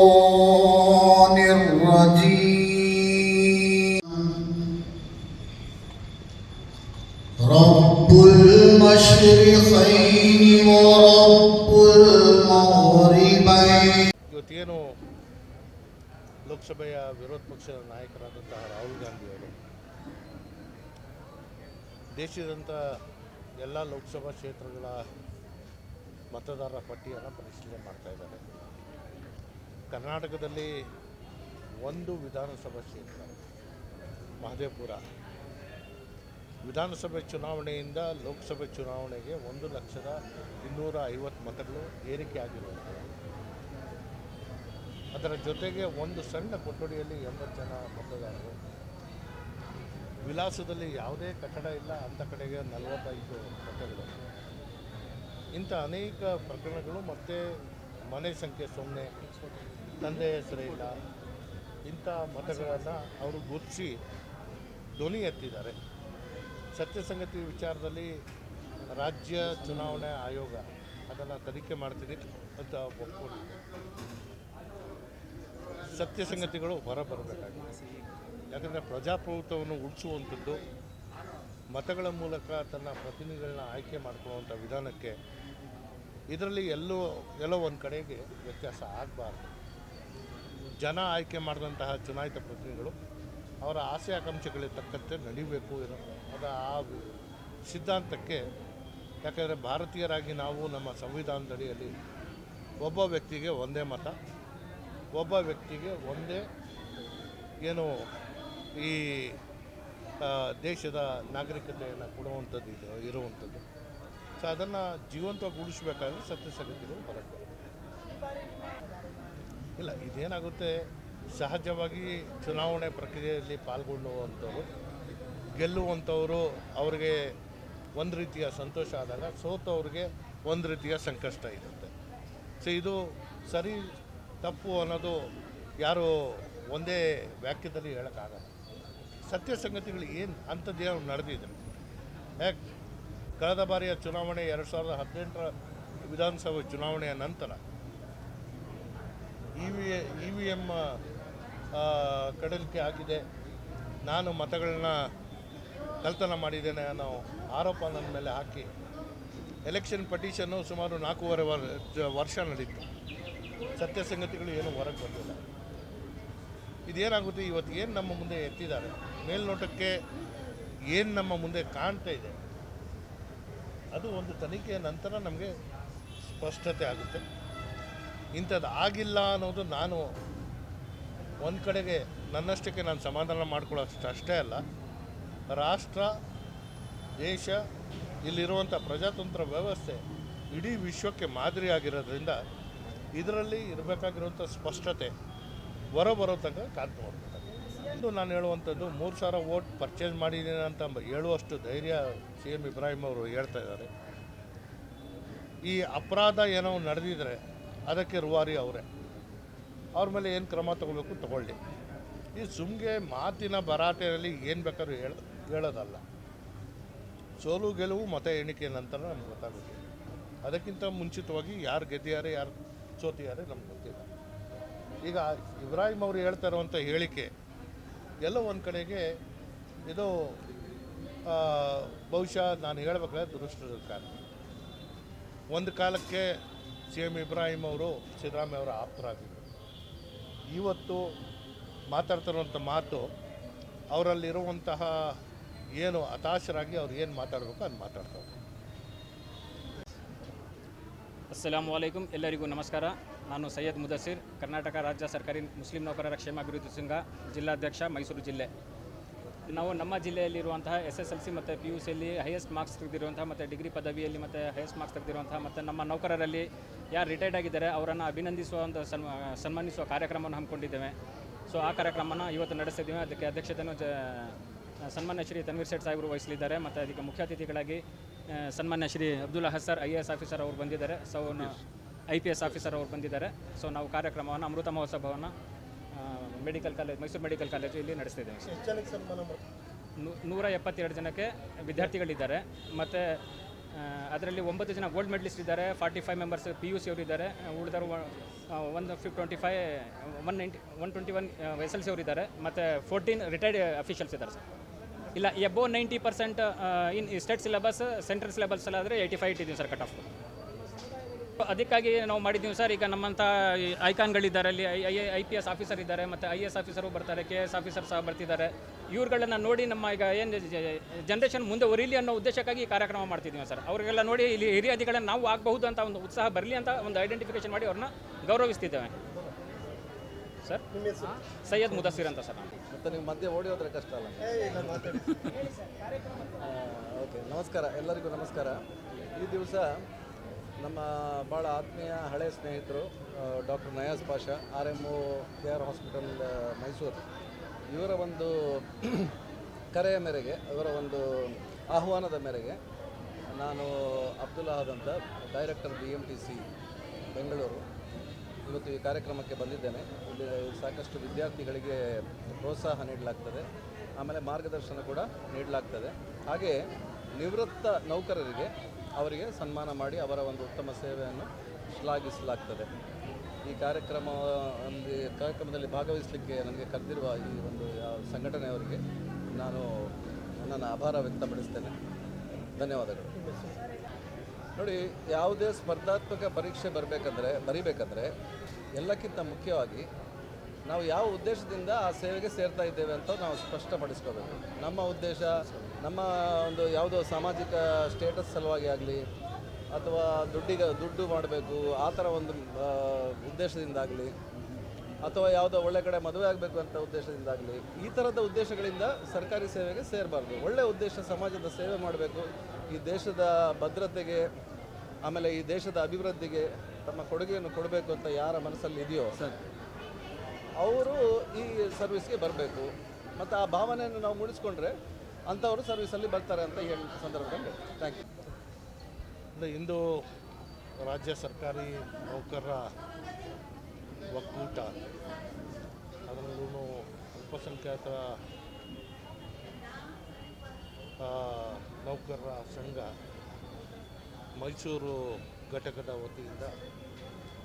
الشيطان الرجيم رب المشرقين ورب المغربين ಇವತ್ತೇನು ಲೋಕಸಭೆಯ ವಿರೋಧ ಪಕ್ಷದ ನಾಯಕರಾದಂತಹ ರಾಹುಲ್ ಗಾಂಧಿಯವರು ದೇಶದಂಥ ಎಲ್ಲ ಲೋಕಸಭಾ ಕ್ಷೇತ್ರಗಳ ಮತದಾರರ ಪಟ್ಟಿಯನ್ನು ಪರಿಶೀಲನೆ ಮಾಡ್ತಾ ಇದ್ದಾರೆ ಕರ್ನಾಟಕದಲ್ಲಿ ಒಂದು ವಿಧಾನಸಭಾ ಕ್ಷೇತ್ರ ಮಹದೇವಪುರ. ವಿಧಾನಸಭೆ ಚುನಾವಣೆಯಿಂದ ಲೋಕಸಭೆ ಚುನಾವಣೆಗೆ ಒಂದು ಲಕ್ಷದ ಇನ್ನೂರ ಐವತ್ತು ಮತಗಳು ಏರಿಕೆ ಆಗಿರುವಂಥದ್ದು ಅದರ ಜೊತೆಗೆ ಒಂದು ಸಣ್ಣ ಕೊಠಡಿಯಲ್ಲಿ ಎಂಬತ್ತು ಜನ ಮತದಾರರು. ವಿಲಾಸದಲ್ಲಿ ಯಾವುದೇ ಕಟ್ಟಡ ಇಲ್ಲ ಅಂಥ ಕಡೆಗೆ ನಲವತ್ತೈದು ಮತಗಳು. ಇಂಥ ಅನೇಕ ಪ್ರಕರಣಗಳು ಮತ್ತು ಮನೆ ಸಂಖ್ಯೆ ಸೊನ್ನೆ, ತಂದೆ ಹೆಸರೇ ಇಲ್ಲ. ಇಂಥ ಮತಗಳನ್ನು ಅವರು ಗುರುತಿಸಿ ಧ್ವನಿ ಎತ್ತಿದ್ದಾರೆ. ಸತ್ಯ ಸಂಗತಿ ವಿಚಾರದಲ್ಲಿ ರಾಜ್ಯ ಚುನಾವಣೆ ಆಯೋಗ ಅದನ್ನು ತನಿಖೆ ಮಾಡ್ತೀನಿ ಅಂತ ಒಪ್ಕೊಂಡಿದೆ. ಸತ್ಯ ಸಂಗತಿಗಳು ಹೊರಬರಬೇಕಾಗಿದೆ ಯಾಕಂದರೆ ಪ್ರಜಾಪ್ರಭುತ್ವವನ್ನು ಉಳಿಸುವಂಥದ್ದು ಮತಗಳ ಮೂಲಕ ತನ್ನ ಪ್ರತಿನಿಧಿಗಳನ್ನ ಆಯ್ಕೆ ಮಾಡ್ಕೊಳ್ಳುವಂಥ ವಿಧಾನಕ್ಕೆ ಇದರಲ್ಲಿ ಎಲ್ಲೋ ಎಲ್ಲೋ ಒಂದು ಕಡೆಗೆ ವ್ಯತ್ಯಾಸ ಆಗಬಾರ್ದು. ಜನ ಆಯ್ಕೆ ಮಾಡಿದಂತಹ ಚುನಾಯಿತ ಪ್ರತಿನಿಧಿಗಳು ಅವರ ಆಸೆ ಆಕಾಂಕ್ಷೆಗಳಿಗೆ ತಕ್ಕಂತೆ ನಡಿಬೇಕು ಅದು ಆ ಸಿದ್ಧಾಂತಕ್ಕೆ, ಯಾಕೆಂದರೆ ಭಾರತೀಯರಾಗಿ ನಾವು ನಮ್ಮ ಸಂವಿಧಾನದಡಿಯಲ್ಲಿ ಒಬ್ಬ ವ್ಯಕ್ತಿಗೆ ಒಂದೇ ಮತ, ಒಬ್ಬ ವ್ಯಕ್ತಿಗೆ ಒಂದೇ ಏನು ಈ ದೇಶದ ನಾಗರಿಕತೆಯನ್ನು ಕೊಡುವಂಥದ್ದು ಇದು ಇರುವಂಥದ್ದು. ಸೊ ಅದನ್ನು ಜೀವಂತವಾಗಿ ಉಳಿಸ್ಬೇಕಾದ್ರೆ ಸತ್ಯ ಸಂಗತಿಗಳು ಬರಬೇಕು. ಇಲ್ಲ, ಇದೇನಾಗುತ್ತೆ? ಸಹಜವಾಗಿ ಚುನಾವಣೆ ಪ್ರಕ್ರಿಯೆಯಲ್ಲಿ ಪಾಲ್ಗೊಳ್ಳುವಂಥವ್ರು, ಗೆಲ್ಲುವಂಥವರು ಅವರಿಗೆ ಒಂದು ರೀತಿಯ ಸಂತೋಷ ಆದಾಗ ಸೋತವ್ರಿಗೆ ಒಂದು ರೀತಿಯ ಸಂಕಷ್ಟ ಇರುತ್ತೆ. ಸೊ ಇದು ಸರಿ, ತಪ್ಪು ಅನ್ನೋದು ಯಾರು ಒಂದೇ ವಾಕ್ಯದಲ್ಲಿ ಹೇಳೋಕ್ಕಾಗಲ್ಲ. ಸತ್ಯ ಸಂಗತಿಗಳು ಏನು ಅಂಥದ್ದೇನು ನಡೆದಿದೆ ಯಾಕೆ? ಕಳೆದ ಬಾರಿಯ ಚುನಾವಣೆ ಎರಡು ಸಾವಿರದ ಹದಿನೆಂಟರ ವಿಧಾನಸಭೆ ಚುನಾವಣೆಯ ನಂತರ E V E V M ಕಡಲಿಕೆ ಆಗಿದೆ. ನಾನು ಮತಗಳನ್ನ ಕಲ್ತನ ಮಾಡಿದ್ದೇನೆ ಅನ್ನೋ ಆರೋಪ ನನ್ನ ಮೇಲೆ ಹಾಕಿ ಎಲೆಕ್ಷನ್ ಪಟಿಷನ್ನು ಸುಮಾರು ನಾಲ್ಕೂವರೆ ವರ್ಷ ನಡೀತು ಸತ್ಯ ಸಂಗತಿಗಳು ಏನು ಹೊರಗೆ ಬಂದಿಲ್ಲ. ಇದೇನಾಗುತ್ತೆ, ಇವತ್ತು ಏನು ನಮ್ಮ ಮುಂದೆ ಎತ್ತಿದ್ದಾರೆ? ಮೇಲ್ನೋಟಕ್ಕೆ ಏನು ನಮ್ಮ ಮುಂದೆ ಕಾಣ್ತಾ ಇದೆ? ಅದು ಒಂದು ತನಿಖೆಯ ನಂತರ ನಮಗೆ ಸ್ಪಷ್ಟತೆ ಆಗುತ್ತೆ. ಇಂಥದ್ದು ಆಗಿಲ್ಲ ಅನ್ನೋದು ನಾನು ಒಂದು ಕಡೆಗೆ ನನ್ನಷ್ಟಕ್ಕೆ ನಾನು ಸಮಾಧಾನ ಮಾಡ್ಕೊಳ್ಳೋಷ್ಟು ಅಷ್ಟೇ ಅಲ್ಲ, ರಾಷ್ಟ್ರ, ದೇಶ, ಇಲ್ಲಿರುವಂಥ ಪ್ರಜಾತಂತ್ರ ವ್ಯವಸ್ಥೆ ಇಡೀ ವಿಶ್ವಕ್ಕೆ ಮಾದರಿ ಆಗಿರೋದ್ರಿಂದ ಇದರಲ್ಲಿ ಇರಬೇಕಾಗಿರುವಂಥ ಸ್ಪಷ್ಟತೆ ಹೊರಬರೋ ತನಕ ಕಾದು ನೋಡ್ಬೇಕಾಗುತ್ತೆ ಇದು ನಾನು ಹೇಳುವಂಥದ್ದು, ಮೂರು ಸಾವಿರ ವೋಟ್ ಪರ್ಚೇಸ್ ಮಾಡಿದ್ದೀನಿ ಅಂತ ಹೇಳುವಷ್ಟು ಧೈರ್ಯ ಸಿ ಎಂ ಇಬ್ರಾಹಿಂ ಅವರು ಹೇಳ್ತಾ ಇದ್ದಾರೆ. ಈ ಅಪರಾಧ ಏನೋ ನಡೆದಿದ್ರೆ ಅದಕ್ಕೆ ರುವಾರಿ ಅವರೇ. ಅವ್ರ ಮೇಲೆ ಏನು ಕ್ರಮ ತಗೋಬೇಕು ತಗೊಳ್ಳಿ. ಈ ಸುಮ್ಗೆ ಮಾತಿನ ಭರಾಟೆಯಲ್ಲಿ ಏನು ಬೇಕಾದ್ರೂ ಹೇಳ, ಹೇಳೋದಲ್ಲ. ಸೋಲು ಗೆಲುವು ಮತ ಎಣಿಕೆ ನಂತರ ನಮ್ಗೆ ಗೊತ್ತಾಗುತ್ತೆ. ಅದಕ್ಕಿಂತ ಮುಂಚಿತವಾಗಿ ಯಾರು ಗೆದ್ದಿದ್ದಾರೆ, ಯಾರು ಸೋತಿದ್ದಾರೆ ನಮ್ಗೆ ಗೊತ್ತಿಲ್ಲ. ಈಗ ಇಬ್ರಾಹಿಂ ಅವರು ಹೇಳ್ತಾ ಇರುವಂಥ ಹೇಳಿಕೆ ಎಲ್ಲೋ ಒಂದು ಕಡೆಗೆ ಇದು ಬಹುಶಃ ನಾನು ಹೇಳಬೇಕಾದ್ರೆ ದುರುಷ್ಟದ ಕಾರಣ. ಒಂದು ಕಾಲಕ್ಕೆ ಸಿ ಎಂ ಇಬ್ರಾಹಿಂ ಅವರು, ಸಿದ್ದರಾಮಯ್ಯ ಅವರ ಆಪ್ತರಾಗಿದ್ದರು ಇವತ್ತು ಮಾತಾಡ್ತಿರುವಂಥ ಮಾತು, ಅವರಲ್ಲಿರುವಂತಹ ಏನು ಹತಾಶರಾಗಿ ಅವ್ರು ಏನು ಮಾತಾಡಬೇಕು ಅದು ಮಾತಾಡ್ತಾರೆ. ಅಸ್ಸಲಾಂ ವಲೈಕುಂ ಎಲ್ಲರಿಗೂ ನಮಸ್ಕಾರ. ನಾನು ಸೈಯದ್ ಮುದಸಿರ್ ಕರ್ನಾಟಕ ರಾಜ್ಯ ಸರ್ಕಾರಿ ಮುಸ್ಲಿಂ ನೌಕರರ ಕ್ಷೇಮಾಭಿವೃದ್ಧಿ ಸಂಘ, ಜಿಲ್ಲಾಧ್ಯಕ್ಷ ಮೈಸೂರು ಜಿಲ್ಲೆ. ನಾವು ನಮ್ಮ ಜಿಲ್ಲೆಯಲ್ಲಿರುವಂತಹ ಎಸ್ ಎಸ್ ಎಲ್ ಸಿ ಮತ್ತು ಪಿ ಯು ಸಿಯಲ್ಲಿ ಹೈಯೆಸ್ಟ್ ಮಾರ್ಕ್ಸ್ ತೆಗೆದಿರುವಂಥ ಮತ್ತು ಡಿಗ್ರಿ ಪದವಿಯಲ್ಲಿ ಮತ್ತು ಹೈಯೆಸ್ಟ್ ಮಾರ್ಕ್ಸ್ ತೆಗೆದಿರುವಂಥ ಮತ್ತು ನಮ್ಮ ನೌಕರರಲ್ಲಿ ಯಾರು ರಿಟೈರ್ಡ್ ಆಗಿದ್ದಾರೆ ಅವರನ್ನು ಅಭಿನಂದಿಸುವ ಒಂದು ಸನ್ಮ, ಸನ್ಮಾನಿಸುವ ಕಾರ್ಯಕ್ರಮವನ್ನು ಹಮ್ಮಿಕೊಂಡಿದ್ದೇವೆ. ಸೊ ಆ ಕಾರ್ಯಕ್ರಮನ ಇವತ್ತು ನಡೆಸಿದ್ದೀವಿ ಅದಕ್ಕೆ ಅಧ್ಯಕ್ಷತೆಯನ್ನು ಜ, ಸನ್ಮಾನ್ಯ ಶ್ರೀ ತನ್ವೀರ್ ಸೇಠ್ ಸಾಹೇಬರು ವಹಿಸಲಿದ್ದಾರೆ. ಮತ್ತು ಅದಕ್ಕೆ ಮುಖ್ಯ ಅತಿಥಿಗಳಾಗಿ ಸನ್ಮಾನ್ಯ ಶ್ರೀ ಅಬ್ದುಲ್ ಹಸರ್ ಐ ಎ ಎಸ್ ಆಫೀಸರ್ ಅವರು ಬಂದಿದ್ದಾರೆ. So I P S officer ಅವರು ಬಂದಿದ್ದಾರೆ. ಸೊ ನಾವು ಕಾರ್ಯಕ್ರಮವನ್ನು ಅಮೃತ ಮಹೋತ್ಸವವನ್ನು medical college Mysuru medical college ಇಲ್ಲಿ ನಡೆಸ್ತಿದ್ದೇವೆ. ನೂರ ಎಪ್ಪತ್ತೆರಡು ಜನಕ್ಕೆ ವಿದ್ಯಾರ್ಥಿಗಳಿದ್ದಾರೆ. ಮತ್ತು ಅದರಲ್ಲಿ ಒಂಬತ್ತು ಜನ ಗೋಲ್ಡ್ ಮೆಡಲಿಸ್ಟ್ ಇದ್ದಾರೆ. Forty five members P U C ಅವರು ಇದ್ದಾರೆ. ಉಳಿದವರು ಒಂದು ಫಿಫ್ twenty five one ninety one twenty one S L C ಅವರು ಇದ್ದಾರೆ. ಮತ್ತು ಫೋರ್ಟೀನ್ ರಿಟೈರ್ಡ್ ಅಫಿಷಿಯಲ್ಸ್ ಇದ್ದಾರೆ ಸರ್ ಇಲ್ಲ above ninety percent in state syllabus central syllabus ಎಲ್ಲ ಆದರೆ ಏಯ್ಟಿ ಫೈವ್ ಇಟ್ಟಿದ್ದೀವಿ ಸರ್ ಕಟ್ ಆಫ್ ಅದಕ್ಕಾಗಿ ನಾವು ಮಾಡಿದ್ದೀವಿ ಸರ್ ಈಗ ನಮ್ಮಂಥ ಐಕಾನ್ಗಳಿದ್ದಾರೆ ಅಲ್ಲಿ I I I P S officer ಇದ್ದಾರೆ ಮತ್ತು ಐ ಎಸ್ ಆಫೀಸರು ಬರ್ತಾರೆ ಕೆ ಎಸ್ ಆಫೀಸರ್ ಸಹ ಬರ್ತಿದ್ದಾರೆ. ಇವ್ರುಗಳನ್ನ ನೋಡಿ ನಮ್ಮ ಈಗ ಏನು ಜನ್ರೇಷನ್ ಮುಂದೆ ಒರಿಲಿ ಅನ್ನೋ ಉದ್ದೇಶಕ್ಕಾಗಿ ಈ ಕಾರ್ಯಕ್ರಮ ಮಾಡ್ತಿದ್ದೀವಿ ಸರ್ ಅವರಿಗೆಲ್ಲ ನೋಡಿ ಇಲ್ಲಿ ಹಿರಿಯ ನಾವು ಆಗಬಹುದು ಅಂತ ಒಂದು ಉತ್ಸಾಹ ಬರಲಿ ಅಂತ ಒಂದು ಐಡೆಂಟಿಫಿಕೇಶನ್ ಮಾಡಿ ಅವ್ರನ್ನ ಗೌರವಿಸ್ತಿದ್ದೇವೆ. ಸರ್ ಸೈಯದ್ ಮುದಸ್ಸಿರ್ ಅಂತ ಸರ್ ಮತ್ತೆ ನೀವು ಮಧ್ಯೆ ಓಡಿ ಹೋದ್ರೆ ಕಷ್ಟ ಅಲ್ಲ? ಓಕೆ ನಮಸ್ಕಾರ ಎಲ್ಲರಿಗೂ ನಮಸ್ಕಾರ. ಈ ದಿವಸ ನಮ್ಮ ಭಾಳ ಆತ್ಮೀಯ ಹಳೆಯ ಸ್ನೇಹಿತರು doctor Nayaz Pasha R M O K R hospital Mysuru. ಇವರ ಒಂದು ಕರೆಯ ಮೇರೆಗೆ ಇವರ ಒಂದು ಆಹ್ವಾನದ ಮೇರೆಗೆ ನಾನು ಅಬ್ದುಲ್ ಅಹದ್ ಅಂತ director B M T C Bengaluru. ಇವತ್ತು ಈ ಕಾರ್ಯಕ್ರಮಕ್ಕೆ ಬಂದಿದ್ದೇನೆ. ಇಲ್ಲಿ ಸಾಕಷ್ಟು ವಿದ್ಯಾರ್ಥಿಗಳಿಗೆ ಪ್ರೋತ್ಸಾಹ ನೀಡಲಾಗ್ತದೆ. ಆಮೇಲೆ ಮಾರ್ಗದರ್ಶನ ಕೂಡ ನೀಡಲಾಗ್ತದೆ. ಹಾಗೆಯೇ ನಿವೃತ್ತ ನೌಕರರಿಗೆ ಅವರಿಗೆ ಸನ್ಮಾನ ಮಾಡಿ ಅವರ ಒಂದು ಉತ್ತಮ ಸೇವೆಯನ್ನು ಶ್ಲಾಘಿಸಲಾಗ್ತದೆ. ಈ ಕಾರ್ಯಕ್ರಮ ಕಾರ್ಯಕ್ರಮದಲ್ಲಿ ಭಾಗವಹಿಸಲಿಕ್ಕೆ ನನಗೆ ಕರೆದಿರುವ ಈ ಒಂದು ಯಾವ ಸಂಘಟನೆಯವರಿಗೆ ನಾನು ನನ್ನ ಆಭಾರ ವ್ಯಕ್ತಪಡಿಸ್ತೇನೆ. ಧನ್ಯವಾದಗಳು. ನೋಡಿ, ಯಾವುದೇ ಸ್ಪರ್ಧಾತ್ಮಕ ಪರೀಕ್ಷೆ ಬರಬೇಕಂದ್ರೆ, ಬರಿಬೇಕಂದ್ರೆ ಎಲ್ಲಕ್ಕಿಂತ ಮುಖ್ಯವಾಗಿ ನಾವು ಯಾವ ಉದ್ದೇಶದಿಂದ ಆ ಸೇವೆಗೆ ಸೇರ್ತಾ ಇದ್ದೇವೆ ಅಂತ ನಾವು ಸ್ಪಷ್ಟಪಡಿಸ್ಕೋಬೇಕು. ನಮ್ಮ ಉದ್ದೇಶ, ನಮ್ಮ ಒಂದು ಯಾವುದೋ ಸಾಮಾಜಿಕ ಸ್ಟೇಟಸ್ ಸಲುವಾಗಿ ಆಗಲಿ, ಅಥವಾ ದುಡ್ಡಿಗೆ, ದುಡ್ಡು ಮಾಡಬೇಕು, ಆ ಥರ ಒಂದು ಉದ್ದೇಶದಿಂದಾಗಲಿ ಅಥವಾ ಯಾವುದೋ ಒಳ್ಳೆ ಕಡೆ ಮದುವೆ ಆಗಬೇಕು ಅಂತ ಉದ್ದೇಶದಿಂದಾಗಲಿ ಈ ಥರದ ಉದ್ದೇಶಗಳಿಂದ ಸರ್ಕಾರಿ ಸೇವೆಗೆ ಸೇರಬಾರ್ದು. ಒಳ್ಳೆ ಉದ್ದೇಶ ಸಮಾಜದ ಸೇವೆ ಮಾಡಬೇಕು. ಈ ದೇಶದ ಭದ್ರತೆಗೆ ಆಮೇಲೆ ಈ ದೇಶದ ಅಭಿವೃದ್ಧಿಗೆ ತಮ್ಮ ಕೊಡುಗೆಯನ್ನು ಕೊಡಬೇಕು ಅಂತ ಯಾರ ಮನಸ್ಸಲ್ಲಿ ಇದೆಯೋ ಅವರು ಈ ಸರ್ವಿಸ್ಗೆ ಬರಬೇಕು. ಮತ್ತು ಆ ಭಾವನೆಯನ್ನು ನಾವು ಮೂಡಿಸ್ಕೊಂಡ್ರೆ ಅಂಥವರು ಸರ್ವಿಸಲ್ಲಿ ಬರ್ತಾರೆ ಅಂತ ಹೇಳಿ ಸಂದರ್ಭದಲ್ಲಿ. ಥ್ಯಾಂಕ್ ಯು ಅಂದರೆ ಇಂದು ರಾಜ್ಯ ಸರ್ಕಾರಿ ನೌಕರರ ಒಕ್ಕೂಟ ಅದರಲ್ಲೂ ಅಲ್ಪಸಂಖ್ಯಾತ ನೌಕರರ ಸಂಘ ಮೈಸೂರು ಘಟಕದ ವತಿಯಿಂದ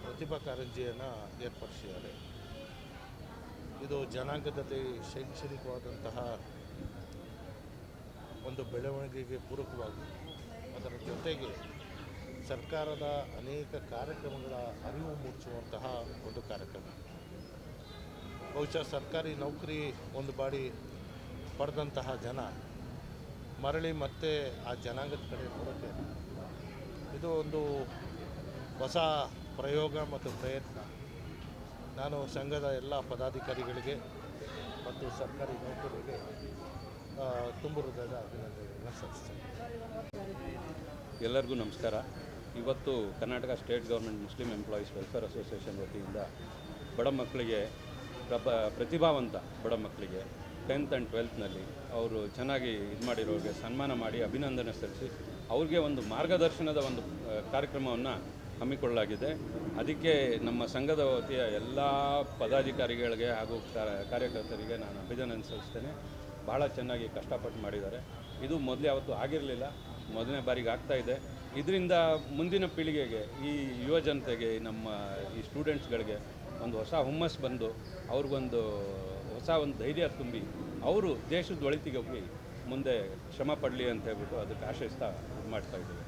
ಪ್ರತಿಭಾ ಕಾರಂಜಿಯನ್ನು ಏರ್ಪಡಿಸಿದ್ದಾರೆ. ಇದು ಜನಾಂಗದಲ್ಲಿ ಶೈಕ್ಷಣಿಕವಾದಂತಹ ಒಂದು ಬೆಳವಣಿಗೆಗೆ ಪೂರಕವಾಗಿ ಅದರ ಜೊತೆಗೆ ಸರ್ಕಾರದ ಅನೇಕ ಕಾರ್ಯಕ್ರಮಗಳ ಅರಿವು ಮೂಡಿಸುವಂತಹ ಒಂದು ಕಾರ್ಯಕ್ರಮ. ಬಹುಶಃ ಸರ್ಕಾರಿ ನೌಕರಿ ಒಂದು ಬಾಡಿ ಪಡೆದಂತಹ ಜನ ಮರಳಿ ಮತ್ತೆ ಆ ಜನಾಂಗದ ಕಡೆ ನೋಡೋಕ್ಕೆ ಇದು ಒಂದು ಹೊಸ ಪ್ರಯೋಗ ಮತ್ತು ಪ್ರಯತ್ನ. ನಾನು ಸಂಘದ ಎಲ್ಲ ಪದಾಧಿಕಾರಿಗಳಿಗೆ ಮತ್ತು ಸರ್ಕಾರಿ ನೌಕರರಿಗೆ ತುಂಬ ಹೃದಯದ ಅಭಿನಂದನೆಗಳನ್ನು ಸಲ್ಲಿಸ್ತೇನೆ. ಎಲ್ಲರಿಗೂ ನಮಸ್ಕಾರ. ಇವತ್ತು Karnataka state government Muslim employees welfare association ವತಿಯಿಂದ ಬಡ ಮಕ್ಕಳಿಗೆ ಪ್ರಭ, ಪ್ರತಿಭಾವಂತ ಬಡ ಮಕ್ಕಳಿಗೆ ಟೆಂತ್ ಆ್ಯಂಡ್ ಟ್ವೆಲ್ತ್ನಲ್ಲಿ ಅವರು ಚೆನ್ನಾಗಿ ಇದು ಮಾಡಿರೋರಿಗೆ ಸನ್ಮಾನ ಮಾಡಿ ಅಭಿನಂದನೆ ಸಲ್ಲಿಸಿ ಅವ್ರಿಗೆ ಒಂದು ಮಾರ್ಗದರ್ಶನದ ಒಂದು ಕಾರ್ಯಕ್ರಮವನ್ನು ಹಮ್ಮಿಕೊಳ್ಳಲಾಗಿದೆ. ಅದಕ್ಕೆ ನಮ್ಮ ಸಂಘದ ವತಿಯ ಎಲ್ಲ ಪದಾಧಿಕಾರಿಗಳಿಗೆ ಹಾಗೂ ಕಾರ್ಯಕರ್ತರಿಗೆ ನಾನು ಅಭಿನಂದನೆ ಸಲ್ಲಿಸ್ತೇನೆ. ಭಾಳ ಚೆನ್ನಾಗಿ ಕಷ್ಟಪಟ್ಟು ಮಾಡಿದ್ದಾರೆ. ಇದು ಮೊದಲು ಯಾವತ್ತೂ ಆಗಿರಲಿಲ್ಲ, ಮೊದಲನೇ ಬಾರಿಗೆ ಆಗ್ತಾ ಇದೆ. ಇದರಿಂದ ಮುಂದಿನ ಪೀಳಿಗೆಗೆ, ಈ ಯುವ ಜನತೆಗೆ, ನಮ್ಮ ಈ ಸ್ಟೂಡೆಂಟ್ಸ್ಗಳಿಗೆ ಒಂದು ಹೊಸ ಹುಮ್ಮಸ್ಸು ಬಂದು ಅವ್ರಿಗೊಂದು ಹೊಸ ಒಂದು ಧೈರ್ಯ ತುಂಬಿ ಅವರು ದೇಶದ ಒಳಿತಿಗೆ ಹೋಗಿ ಮುಂದೆ ಶ್ರಮ ಪಡಲಿ ಅಂತ ಹೇಳ್ಬಿಟ್ಟು ಅದಕ್ಕೆ ಆಶಯಿಸ್ತಾ ಇದು ಮಾಡ್ತಾ ಇದ್ದೀವಿ.